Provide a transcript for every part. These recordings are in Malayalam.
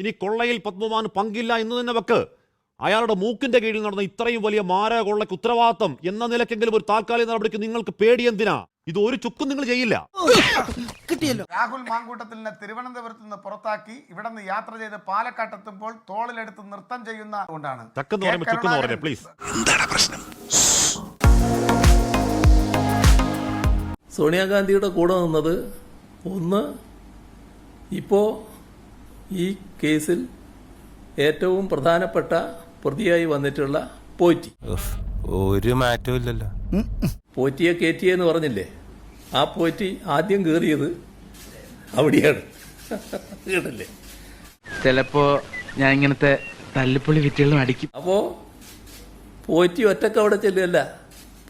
ഇനി കൊള്ളയിൽ പത്മമാന് പങ്കില്ല എന്ന് തന്നെ വെക്ക്. അയാളുടെ മൂക്കിന്റെ കീഴിൽ നടന്ന ഇത്രയും വലിയ മാരക കൊള്ളയ്ക്ക് ഉത്തരവാദിത്തം എന്ന നിലയ്ക്കെങ്കിലും ഒരു താൽക്കാലിക നടപടിക്ക് നിങ്ങൾക്ക് പേടി എന്തിനാ? ഇത് ഒരു ചുക്കും നിങ്ങൾ ചെയ്യില്ല. രാഹുൽ മാങ്കൂട്ടത്തിലിനെ തിരുവനന്തപുരത്ത് നിന്ന് പുറത്താക്കി ഇവിടെ നിന്ന് യാത്ര ചെയ്ത് പാലക്കാട്ടെത്തുമ്പോൾ തോളിലെടുത്ത് നൃത്തം ചെയ്യുന്ന കൊണ്ടാണ്. ചക്കെന്ന് പറയുമ്പോൾ കെ. ചുക്കെന്ന് പറയല്ലേ കരുണാകരൻ. പ്ലീസ് സോണിയാഗാന്ധിയുടെ കൂടെ നിന്നത് ഒന്ന് ഇപ്പോൾ ഈ കേസിൽ ഏറ്റവും പ്രധാനപ്പെട്ട പ്രതിയായി വന്നിട്ടുള്ള പോറ്റി. ഒരു മാറ്റവും ഇല്ലല്ലോ. പോറ്റിയെ കയറ്റിയെന്ന് പറഞ്ഞില്ലേ? ആ പോറ്റി ആദ്യം കയറിയത് അവിടെയാണ്. കേട്ടല്ലേ? ചിലപ്പോ ഞാൻ ഇങ്ങനത്തെ തല്ലിപ്പൊളി വിറ്റുകളും അടിക്കും. അപ്പോ പോറ്റി ഒറ്റയ്ക്ക് അവിടെ ചെല്ലുകയല്ല.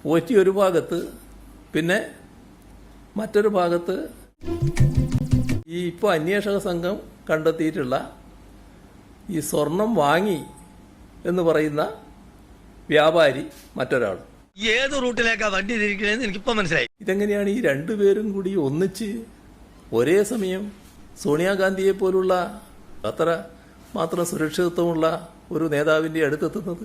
പോറ്റി ഒരു ഭാഗത്ത് പിന്നെ മറ്റൊരു ഭാഗത്ത് ഈ ഇപ്പോൾ അന്വേഷക സംഘം കണ്ടെത്തിയിട്ടുള്ള ഈ സ്വർണം വാങ്ങി എന്ന് പറയുന്ന വ്യാപാരി മറ്റൊരാൾ ഏത് റൂട്ടിലേക്കാ വണ്ടി തിരിക്കണേന്ന് എനിക്കിപ്പോ മനസ്സിലായി. ഇതെങ്ങനെയാണ് ഈ രണ്ടുപേരും കൂടി ഒന്നിച്ച് ഒരേ സമയം സോണിയാഗാന്ധിയെ പോലുള്ള അത്ര മാത്രം സുരക്ഷിതത്വമുള്ള ഒരു നേതാവിന്റെ അടുത്തെത്തുന്നത്?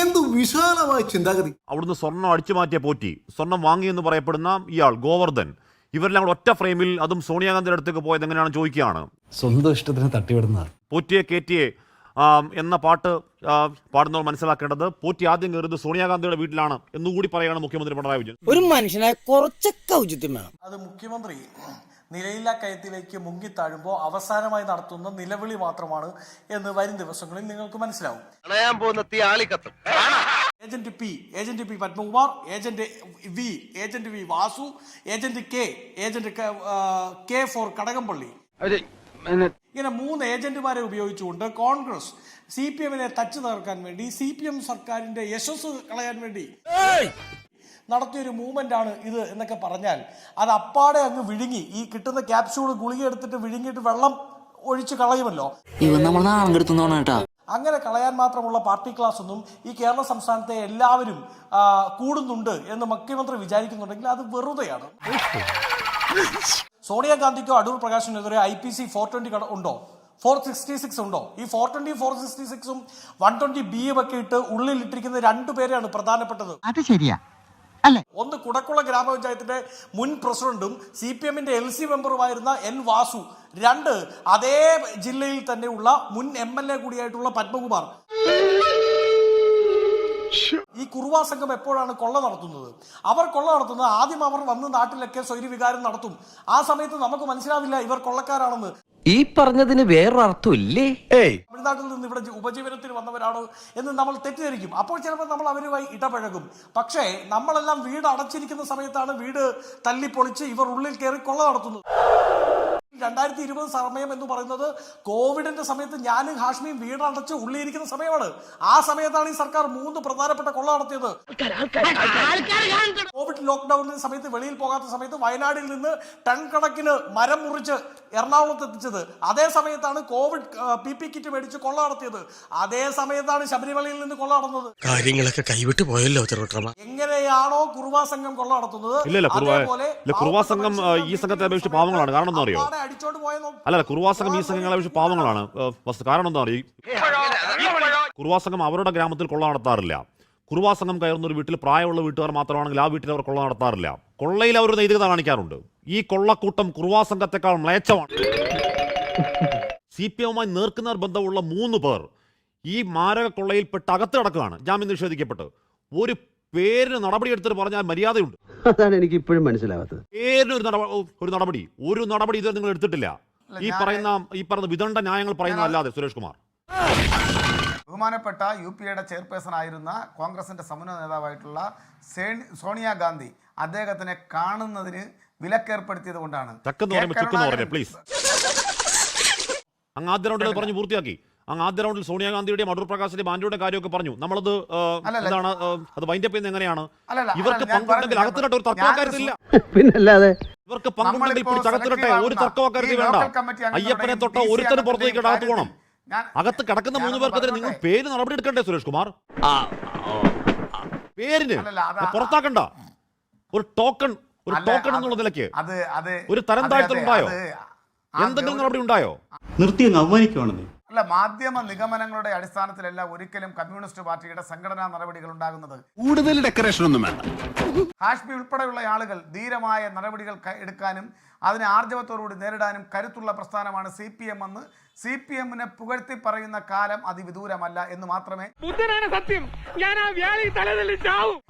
എന്ത് വിശാലമായ ചിന്താഗതി. അവിടുന്ന് സ്വർണം അടിച്ചു മാറ്റിയ പോറ്റി സ്വർണം വാങ്ങി എന്ന് പറയപ്പെടുന്ന ഇയാൾ ഗോവർദ്ധൻ. ഇവരെല്ലാം കൂടെ ഒറ്റ ഫ്രെയിമിൽ അതും സോണിയാഗാന്ധിയുടെ അടുത്തേക്ക് പോയത് എങ്ങനെയാണെന്ന് ചോദിക്കുകയാണ്. സ്വന്തം ഇഷ്ടത്തിന് തട്ടിവിടുന്ന പോറ്റിയെ കേറ്റിയെ എന്ന പാട്ട് പാടുന്നവർ മനസ്സിലാക്കേണ്ടത് പോറ്റി ആദ്യം കയറിയത് സോണിയാഗാന്ധിയുടെ വീട്ടിലാണ് എന്നുകൂടി പറയുകയാണ് മുഖ്യമന്ത്രി പിണറായി വിജയൻ. ഒരു മനുഷ്യനെ കുറച്ചൊക്കെ ഔചിത്യം വേണം. അത് മുഖ്യമന്ത്രി നിലയില്ലാ കയത്തിലേക്ക് മുങ്ങിത്താഴുമ്പോൾ അവസാനമായി നടത്തുന്ന നിലവിളി മാത്രമാണ് എന്ന് വരും ദിവസങ്ങളിൽ നിങ്ങൾക്ക് മനസ്സിലാവും. പോകുന്ന തീ ആളിക്കത്തും. Agent P agent P Padmakumar agent V agent V Vasu agent K agent ക- കെ ഫോർ കടകംപള്ളി. ഇങ്ങനെ മൂന്ന് ഏജന്റുമാരെ ഉപയോഗിച്ചുകൊണ്ട് കോൺഗ്രസ് സി പി എമ്മിനെ തച്ചു തകർക്കാൻ വേണ്ടി സി പി എം സർക്കാരിന്റെ യശസ് കളയാൻ വേണ്ടി നടത്തിയൊരു മൂവ്മെന്റ് ആണ് ഇത് എന്നൊക്കെ പറഞ്ഞാൽ അത് അപ്പാടെ അങ്ങ് വിഴുങ്ങി. ഈ കിട്ടുന്ന ക്യാപ്സ്യൂൾ ഗുളിക എടുത്തിട്ട് വിഴുങ്ങിയിട്ട് വെള്ളം ഒഴിച്ച് കളയുമല്ലോ. ഇവൻ നാണം കെടുത്തുന്നോണ കേട്ടാ. അങ്ങനെ കളയാൻ മാത്രമുള്ള പാർട്ടി ക്ലാസ് ഒന്നും ഈ കേരള സംസ്ഥാനത്തെ എല്ലാവരും കൂടുന്നുണ്ട് എന്ന് മുഖ്യമന്ത്രി വിചാരിക്കുന്നുണ്ടെങ്കിൽ അത് വെറുതെയാണ്. സോണിയാഗാന്ധിക്കോ Adoor പ്രകാശിനെതിരെ I P C four twenty ഉണ്ടോ? ഫോർ സിക്സ്റ്റി സിക്സ് ഉണ്ടോ? ഈ ഫോർ ട്വന്റി ഫോർ സിക്സ്റ്റി സിക്സും വൺ ട്വന്റി ബിയും ഒക്കെ ഇട്ട് ഉള്ളിൽ ഇട്ടിരിക്കുന്ന രണ്ടു പേരെയാണ് പ്രധാനപ്പെട്ടത്. അത് ശരിയാ. ഒന്ന് കുടക്കുള്ള ഗ്രാമപഞ്ചായത്തിന്റെ മുൻ പ്രസിഡന്റും സി പി എമ്മിന്റെ എൽ സി മെമ്പറുമായിരുന്ന എൻ വാസു. രണ്ട് അതേ ജില്ലയിൽ തന്നെയുള്ള മുൻ എം എൽ എ കൂടിയായിട്ടുള്ള പത്മകുമാർ. ഈ കുറുവാ സംഘം എപ്പോഴാണ് കൊള്ള നടത്തുന്നത്? അവർ കൊള്ള നടത്തുന്നത് ആദ്യം അവർ വന്ന് നാട്ടിലൊക്കെ സ്വൈര്യവികാരം നടത്തും. ആ സമയത്ത് നമുക്ക് മനസ്സിലാവില്ല ഇവർ കൊള്ളക്കാരാണെന്ന്. ഈ പറഞ്ഞതിന് വേറൊരർത്ഥമില്ലേ തമിഴ്നാട്ടിൽ നിന്ന് ഇവിടെ ഉപജീവനത്തിന് വന്നവരാണ് എന്ന് നമ്മൾ തെറ്റിദ്ധരിക്കും. അപ്പോൾ ചിലപ്പോൾ നമ്മൾ അവരുമായി ഇടപഴകും. പക്ഷേ നമ്മളെല്ലാം വീട് അടച്ചിരിക്കുന്ന സമയത്താണ് വീട് തല്ലിപ്പൊളിച്ച് ഇവർ ഉള്ളിൽ കയറി കൊള്ള നടത്തുന്നത്. രണ്ടായിരത്തി ഇരുപത് സമയം എന്ന് പറയുന്നത് കോവിഡിന്റെ സമയത്ത് ഞാനും ഹാഷ്മിയും വീടടച്ച് ഉള്ളിയിരിക്കുന്ന സമയമാണ്. ആ സമയത്താണ് ഈ സർക്കാർ മൂന്ന് പ്രധാനപ്പെട്ട കൊള്ള നടത്തിയത്. കോവിഡ് ലോക്ക്ഡൌണിന്റെ സമയത്ത് വെളിയിൽ പോകാത്ത സമയത്ത് വയനാടിൽ നിന്ന് ടൺ കണക്കിന് മരം മുറിച്ച് എറണാകുളത്ത് എത്തിച്ചത്. അതേ സമയത്താണ് കോവിഡ് പി പി കിറ്റ് മേടിച്ച് കൊള്ള നടത്തിയത്. അതേ സമയത്താണ് ശബരിമലയിൽ നിന്ന് കൊള്ള നടന്നത്. കാര്യങ്ങളൊക്കെ കൈവിട്ട് പോയല്ലോ എങ്ങനെയാണോ കുറുവാ സംഘം കൊള്ള നടത്തുന്നത്? അതേപോലെ കുറുവാ സംഘം ഈ സംഘത്തെ അപേക്ഷിച്ച് പാവങ്ങളാണ്. കാരണം എന്താ അറിയോ അല്ല അല്ല, കുറുവാ സംഘം ഈ സംഘങ്ങളെ വെച്ച് പാവങ്ങളാണ്. വസ്തു- കാരണം എന്താ പറയുക കുറുവാ സംഘം അവരുടെ ഗ്രാമത്തിൽ കൊള്ള നടത്താറില്ല. കുറുവാ സംഘം കയറുന്ന ഒരു വീട്ടിൽ പ്രായമുള്ള വീട്ടുകാർ മാത്രമാണെങ്കിൽ ആ വീട്ടിൽ അവർ കൊള്ള നടത്താറില്ല. കൊള്ളയിൽ അവർ നൈതികത കാണിക്കാറുണ്ട്. ഈ കൊള്ളക്കൂട്ടം കുറുവാ സംഘത്തെക്കാൾ മ്ലേച്ഛമാണ്. സി പി എമ്മുമായി നേർക്കുന്നവർ ബന്ധമുള്ള മൂന്ന് പേർ ഈ മാരക കൊള്ളയിൽപ്പെട്ട് അകത്ത് കിടക്കുകയാണ്. ജാമ്യം നിഷേധിക്കപ്പെട്ട്. ഒരു പേരിന് നടപടി എടുത്തിട്ട് പറഞ്ഞാൽ മര്യാദയുണ്ട്. അതാണ് എനിക്ക് ഇപ്പോഴും മനസ്സിലാവാത്തത്. പേരിന് ഒരു ഒരു നടപടി. ഒരു നടപടി ഇതുവരെ നിങ്ങൾ എടുത്തിട്ടില്ല. ഈ പറയുന്ന ഈ പറയുന്ന വിദണ്ഡ ന്യായങ്ങൾ പറയുന്ന അല്ലാതെ സുരേഷ് കുമാർ. ബഹുമാനപ്പെട്ട യു പി എയുടെ ചെയർപേഴ്സൺ ആയിരുന്ന കോൺഗ്രസിന്റെ സമുന്നത നേതാവായിട്ടുള്ള സേൺ- സോണിയാഗാന്ധി അദ്ദേഹത്തിനെ കാണുന്നതിന് വിലക്കേർപ്പെടുത്തിയത് കൊണ്ടാണ്. പ്ലീസ് അങ്ങ് ആദ്യം പറഞ്ഞു പൂർത്തിയാക്കി. ആദ്യ റൗണ്ടിൽ സോണിയാഗാന്ധിയുടെയും അടൂർ പ്രകാശിന്റെ ബാൻഡിയുടെ കാര്യമൊക്കെ പറഞ്ഞു. നമ്മളത് എന്താണ് അത് വൈൻഡപ്പ് ചെയ്യുന്നത് എങ്ങനെയാണ്? ഇവർക്ക് പങ്കുണ്ടെങ്കിൽ അകത്തിട്ട് അകത്തിരട്ടെ ഒരു തർക്കം പിന്നല്ലാതെ ഇവർക്ക് പങ്കുണ്ടെങ്കിൽ selective ഒരു ആകുന്ന തർക്കം അക്കാര്യത്തിൽ ഈ വേണ്ട. അയ്യപ്പനെ തൊട്ട DC ഒരുത്തരും പുറത്തേക്ക് അകത്ത് പോകണം അകത്ത് കിടക്കുന്ന മൂന്ന് പേർക്കെതിരെ നിങ്ങൾ പേര് നടപടി എടുക്കണ്ടേ സുരേഷ് കുമാർ? പേരിന് പുറത്താക്കണ്ട. ഒരു ടോക്കൺ ഒരു ടോക്കൺ എന്നുള്ള നിലയ്ക്ക്. അത് അത് ഒരു തരം താഴ്ത്തലുണ്ടായോ? അതെ, എന്തെങ്കിലും നടപടി ഉണ്ടായോ? നിർത്തി അവമാനിക്കുവാണെന്നേ. അല്ല മാധ്യമ നിഗമനങ്ങളുടെ അടിസ്ഥാനത്തിലല്ല ഒരിക്കലും കമ്മ്യൂണിസ്റ്റ് പാർട്ടിയുടെ സംഘടനാ നടപടികൾ ഉണ്ടാകുന്നത്. കൂടുതൽ ഡെക്കറേഷൻ ഒന്നും വേണ്ട. ഹാഷ്മി ഉൾപ്പെടെയുള്ള ആളുകൾ ധീരമായ നടപടികൾ എടുക്കാനും അതിനെ ആർജവത്തോടുകൂടി നേരിടാനും കരുത്തുള്ള പ്രസ്ഥാനമാണ് സി പി എം എന്ന് സി പി എമ്മിനെ പുകഴ്ത്തി പറയുന്ന കാലം അതിവിദൂരമല്ല എന്ന് മാത്രമേ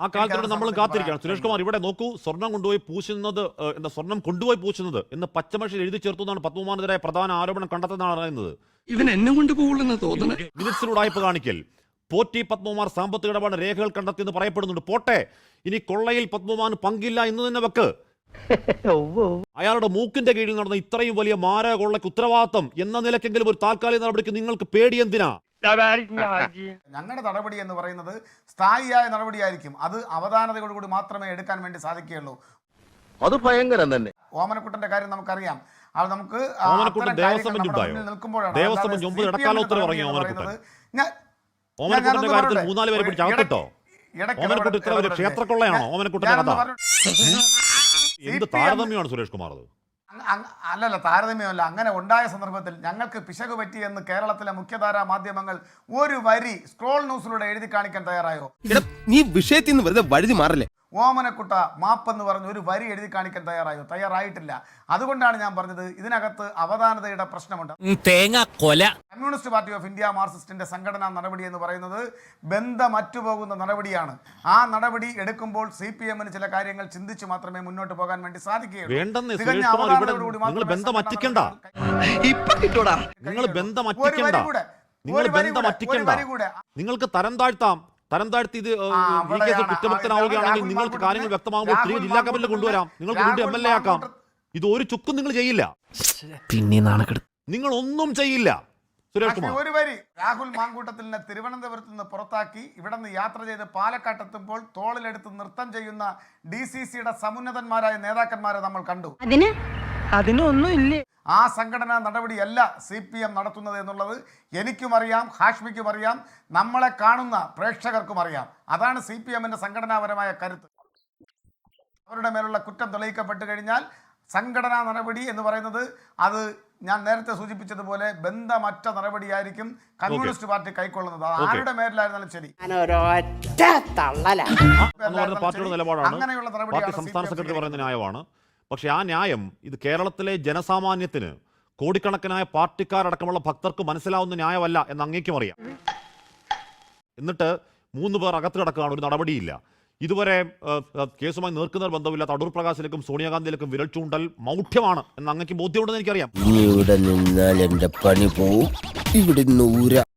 ആ കാലത്തോടെ നമ്മൾ കാത്തിരിക്കുകയാണ്. സുരേഷ് കുമാർ ഇവിടെ നോക്കൂ സ്വർണം കൊണ്ടുപോയി പൂശുന്നത് എന്താ സ്വർണം കൊണ്ടുപോയി പൂശുന്നത് എന്ന് പച്ചമഷിൽ എഴുതി ചേർത്തു എന്നാണ് പത്മകുമാറിനെതിരെ പ്രധാന ആരോപണം കണ്ടെത്തുന്നതാണ് പറയുന്നത്. ഇവൻ എന്നെ കൊണ്ട് പോകുള്ളെന്ന് തോന്നണേ. മിനിറ്റ്സിൽ ഉടായ്പ കാണിക്കൽ. പോറ്റി പത്മകുമാർ സാമ്പത്തിക ഇടപാട് രേഖകൾ കണ്ടെത്തി എന്ന് പറയപ്പെടുന്നുണ്ട്. പോട്ടെ. ഇനി കൊള്ളയിൽ പത്മകുമാർ പങ്കില്ല എന്ന് തന്നെ വെക്ക്. അയാളുടെ മൂക്കിന്റെ കീഴിൽ നടന്ന ഇത്രയും വലിയ മാരക കൊള്ളയ്ക്ക് ഉത്തരവാദിത്തം എന്ന നിലയ്ക്കെങ്കിലും ഒരു താൽക്കാലിക നടപടിക്ക് നിങ്ങൾക്ക് പേടി എന്തിനാ? ഞങ്ങളുടെ നടപടി എന്ന് പറയുന്നത് സ്ഥായിയായ നടപടിയായിരിക്കും. അത് അവധാനതയോടുകൂടി മാത്രമേ എടുക്കാൻ വേണ്ടി സാധിക്കുകയുള്ളൂ. അത് ഭയങ്കരം തന്നെ. ഓമനക്കുട്ടന്റെ കാര്യം നമുക്കറിയാം. അത് നമുക്ക് ഓമനക്കുട്ടന്റെ കാര്യത്തിൽ പറയട്ടെ. മൂന്നാൽ പേരെ പിടിച്ച് അകത്തിട്ടോ ഇടയ്ക്ക് ഓമനക്കുട്ടൻ ഇത്ര ഒരു ഇടപെടരുത്. ക്ഷേത്രക്കൊള്ളയാണോ? ഞാൻ- ഓമനക്കുട്ടന്റെ കഥ. എന്ത് താരതമ്യമാണ് സുരേഷ് കുമാർ അത് അല്ലല്ല താരതമ്യമല്ല. അങ്ങനെ ഉണ്ടായ സന്ദർഭത്തിൽ ഞങ്ങൾക്ക് പിശക് പറ്റിയെന്ന് കേരളത്തിലെ മുഖ്യധാരാ മാധ്യമങ്ങൾ ഒരു വരി സ്ക്രോൾ ന്യൂസിലൂടെ എഴുതി കാണിക്കാൻ തയ്യാറായോ? നീ വിഷയത്തിൽ നിന്ന് വെറുതെ വഴുതി മാറല്ലേ? ഓമനക്കുട്ട മാപ്പെന്ന് പറഞ്ഞ് ഒരു വരി എഴുതി കാണിക്കാൻ തയ്യാറായോ? തയ്യാറായിട്ടില്ല. അതുകൊണ്ടാണ് ഞാൻ പറഞ്ഞത് ഇതിനകത്ത് അവധാനതയുടെ പ്രശ്നമുണ്ട്. തേങ്ങ കൊല. കമ്മ്യൂണിസ്റ്റ് പാർട്ടി ഓഫ് ഇന്ത്യ മാർക്സിസ്റ്റിന്റെ സംഘടനാ നടപടി എന്ന് പറയുന്നത് ബന്ധമറ്റുപോകുന്ന നടപടിയാണ്. ആ നടപടി എടുക്കുമ്പോൾ സി പി എമ്മിന് ചില കാര്യങ്ങൾ ചിന്തിച്ച് മാത്രമേ മുന്നോട്ട് പോകാൻ വേണ്ടി സാധിക്കുകയുള്ളൂ. വേണ്ടെന്നേ, തികഞ്ഞ സുരേഷ് കുമാർ, ഇവിടെ അവധാനതയോടുകൂടി നിങ്ങൾ ബന്ധം അറ്റിക്കണ്ട. നടപടികൾ ഇപ്പൊ നിങ്ങൾ ബന്ധം അറ്റിക്കണ്ട. നിങ്ങൾ ബന്ധം അറ്റിക്കണ്ട. നിങ്ങൾക്ക് തരം താഴ്ത്താം. തരം താഴ്ത്തി ഇത് ഈ കേസിൽ കേസ് കുറ്റമുക്തനാവുകയാണെങ്കിൽ നിങ്ങൾക്ക് കാര്യങ്ങൾ വ്യക്തമാകുമ്പോൾ തിരികെ ജില്ലാ കമ്മിറ്റിൽ കൊണ്ടുവരാം. നിങ്ങൾക്ക് വീണ്ടും എം എൽ എ ആക്കാം. ഇത് ഒരു ചുക്കും നിങ്ങൾ ചെയ്യില്ല. പിന്നെ നിങ്ങൾ ഒന്നും ചെയ്യില്ല. സുരേഷ് കുമാർ. ഒരു വരി രാഹുൽ മാങ്കൂട്ടത്തിൽ നിന്ന് തിരുവനന്തപുരത്ത് നിന്ന് പുറത്താക്കി ഇവിടെ നിന്ന് യാത്ര ചെയ്ത് പാലക്കാട്ടെത്തുമ്പോൾ തോളിലെടുത്ത് നൃത്തം ചെയ്യുന്ന ഡി സി സിയുടെ സമുന്നതന്മാരായ നേതാക്കന്മാരെ നമ്മൾ കണ്ടു. അതിന്? അതിനൊന്നും ഇല്ലേ ആ സംഘടനാ നടപടിയല്ല സി പി എം നടത്തുന്നത് എന്നുള്ളത് എനിക്കും അറിയാം ഹാഷ്മിക്കും അറിയാം നമ്മളെ കാണുന്ന പ്രേക്ഷകർക്കും അറിയാം. അതാണ് സി പി എമ്മിന്റെ സംഘടനാപരമായ കരുത്ത്. അവരുടെ മേലുള്ള കുറ്റം തെളിയിക്കപ്പെട്ട് കഴിഞ്ഞാൽ സംഘടനാ നടപടി എന്ന് പറയുന്നത് അത് ഞാൻ നേരത്തെ സൂചിപ്പിച്ചതുപോലെ ബന്ധമറ്റ നടപടിയായിരിക്കും കമ്മ്യൂണിസ്റ്റ് പാർട്ടി കൈക്കൊള്ളുന്നത്. ആരുടെ മേലിലായിരുന്നാലും ശരി. അങ്ങനെയുള്ള പാർട്ടി നടപടിയാണ് സംസ്ഥാന സെക്രട്ടറി പറയുന്ന. ന്യായമാണ്. പക്ഷേ ആ ന്യായം ഇത് കേരളത്തിലെ ജനസാമാന്യത്തിന് കോടിക്കണക്കിനായ പാർട്ടിക്കാരടക്കമുള്ള ഭക്തർക്ക് മനസ്സിലാവുന്ന ന്യായമല്ല എന്ന് അങ്ങേക്കും അറിയാം. എന്നിട്ട് മൂന്ന് പേർ അകത്ത് കിടക്കുകയാണ് ഒരു നടപടിയില്ല. ഇതുവരെ കേസുമായി നേർക്കുന്ന ബന്ധമില്ല തടൂർ പ്രകാശിലേക്കും സോണിയാഗാന്ധിയിലേക്കും വിരൽ ചൂണ്ടൽ മൗഢ്യമാണ് എന്ന് അങ്ങേക്ക് ബോധ്യമുണ്ടെന്ന് എനിക്കറിയാം. ഇവിടെ നിന്നാൽ എന്റെ പണി പോവും. ഇവിടെ